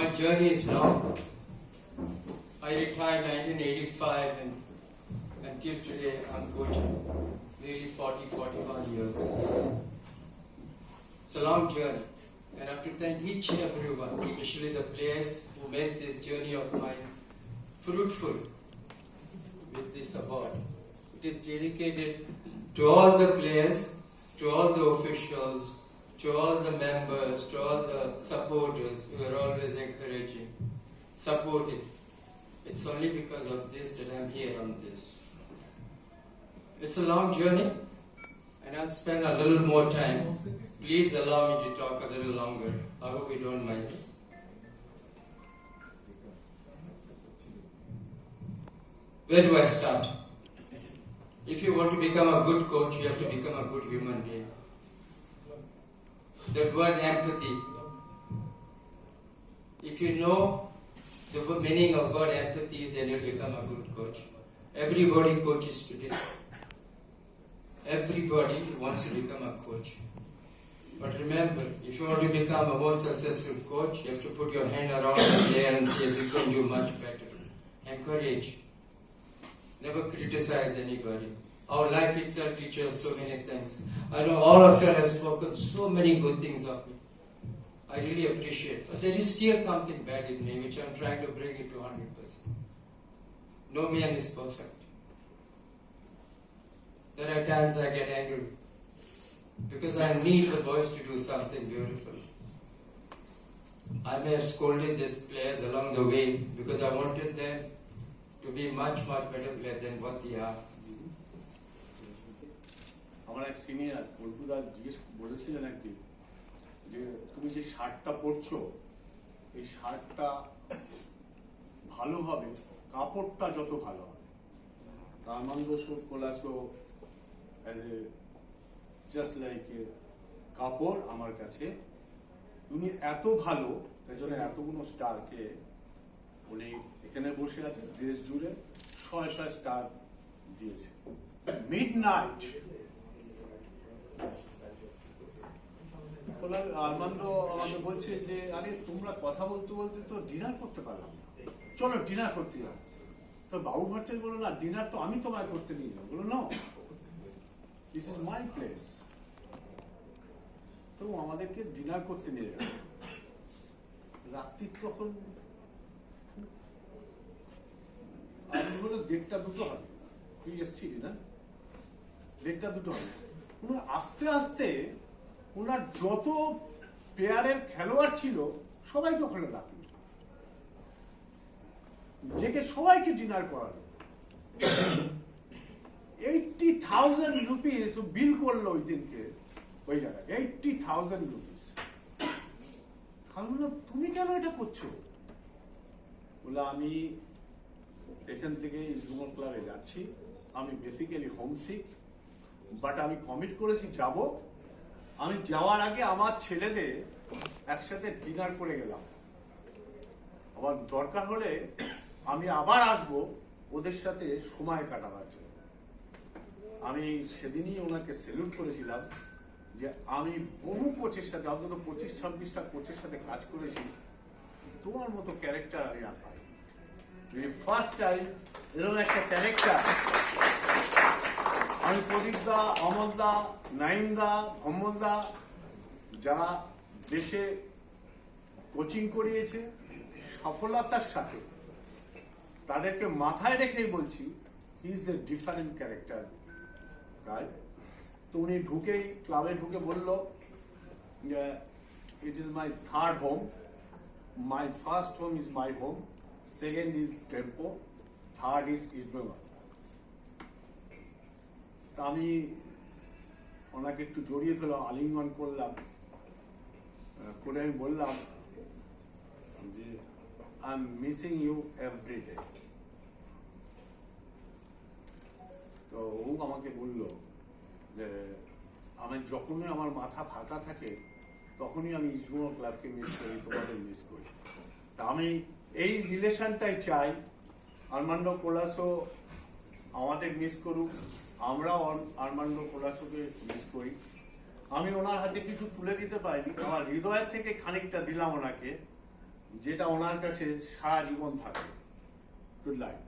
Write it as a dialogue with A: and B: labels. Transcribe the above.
A: My journey is long. I retired 1985 and until today I'm coaching. Nearly 40, 41 years. It's a long journey. And I have to thank each and everyone, especially the players who made this journey of mine fruitful with this award. It is dedicated to all the players, to all the officials, to all the members, to all the supporters who are always encouraging, supporting. It's only because of this that I'm here on this. It's a long journey, and I'll spend a little more time. Please allow me to talk a little longer. I hope you don't mind. Where do I start? If you want to become a good coach, you have to become a good human being. The word empathy. If you know the meaning of word empathy, then you'll become a good coach. Everybody coaches today. Everybody wants to become a coach. But remember, if you want to become a more successful coach, you have to put your hand around the player and say, yes, you can do much better. Encourage. Never criticize anybody. Our life itself teaches so many things. I know all of you have spoken so many good things of me. I really appreciate. But there is still something bad in me which I'm trying to bring it to 100%. No man is perfect. There are times I get angry because I need the boys to do something beautiful. I may have scolded these players along the way because I wanted them to be much, much better players than what they are.
B: আমার এক senior পল্টুদা জিজ্ঞেস বলেছিলেন একদিন যে, তুমি যে শার্টটা পরছো, এই শার্টটা ভালো হবে, কাপড়টা যত ভালো হবে? Anand show Colaso as a just like a কাপড় আমার কাছে, তুমি এত ভালো, তাই জন্য এতগুলো স্টারকে উনি এখানে বসে আছে দেশ জুড়ে ছয় ছয় স্টার দিয়েছে মিড নাইট আরমান্দ আমাকে বলছে যে, আরে, তোমরা কথা বলতে বলতে তো ডিনার করতে পারলাম না। চলো ডিনার করতে যাও। তো বাবু ভট্টাচার্য বলল, না ডিনার তো আমি তোমায় করতে নিয়ে যাব। বলল no this is my place তো আমাদেরকে ডিনার করতে নিয়ে গেল রাত্রি তখন আমি বলল দেড়টা দুটো হবে। তুই এসছিলি না? দেড়টা দুটো হবে। আস্তে আস্তে ওনার যত প্লেয়ারের খেলোয়াড় ছিল, সবাইকে ওখানে রাখল। ডেকে সবাইকে ডিনার করালো। এইটটি থাউজেন্ড রুপিস বিল করল ওই দিনকে, ওই জায়গায়। এইটটি থাউজেন্ড রুপিস আমি তুমি কেন এটা করছ? বলে আমি এখান থেকে ইস্টবেঙ্গল ক্লাবে যাচ্ছি। আমি বেসিক্যালি হোমসিক বাট আমি কমিট করেছি, যাব। আমি যাওয়ার আগে আমার ছেলেদের একসাথে ডিনার করে গেলাম। আবার দরকার হলে আমি আবার আসব ওদের সাথে সময় কাটাবার জন্য। আমি সেদিনই ওনাকে সেলুট করেছিলাম যে আমি বহু কোচের সাথে, অন্তত পঁচিশ, ছাব্বিশটা কোচের সাথে কাজ করেছি। তোমার মতো ক্যারেক্টার আমি আর পাই ফার্স্ট টাইম এরকম একটা ক্যারেক্টার আমি প্রদীপ দা অমল দা নাইম দা ভম্বল দা যারা দেশে কোচিং করিয়েছে সফলতার সাথে, তাদেরকে মাথায় রেখেই বলছি is a different character guy তো উনি ঢুকেই, ক্লাবে ঢুকে বলল it is my third home my first home is my home second is tempo third is East Bengal তা আমি ওনাকে একটু জড়িয়ে ধরলাম আলিঙ্গন করলাম। করে আমি বললাম যে I am missing you every day তো ও আমাকে বলল যে, আমি যখনই আমার মাথা ফাঁকা থাকে, তখনই আমি ইসমো ক্লাবকে মিস করি, তোমাদের মিস করি। তা আমি এই রিলেশনটাই চাই। আরমান্ডো কোলাসো আমাদের মিস করুক, আমরা আর্মান্ড প্রকাশকে মিস করি। আমি ওনার হাতে কিছু তুলে দিতে পারিনি, আমার হৃদয়ের থেকে খানিকটা দিলাম ওনাকে, যেটা ওনার কাছে সারা জীবন থাকে। Good like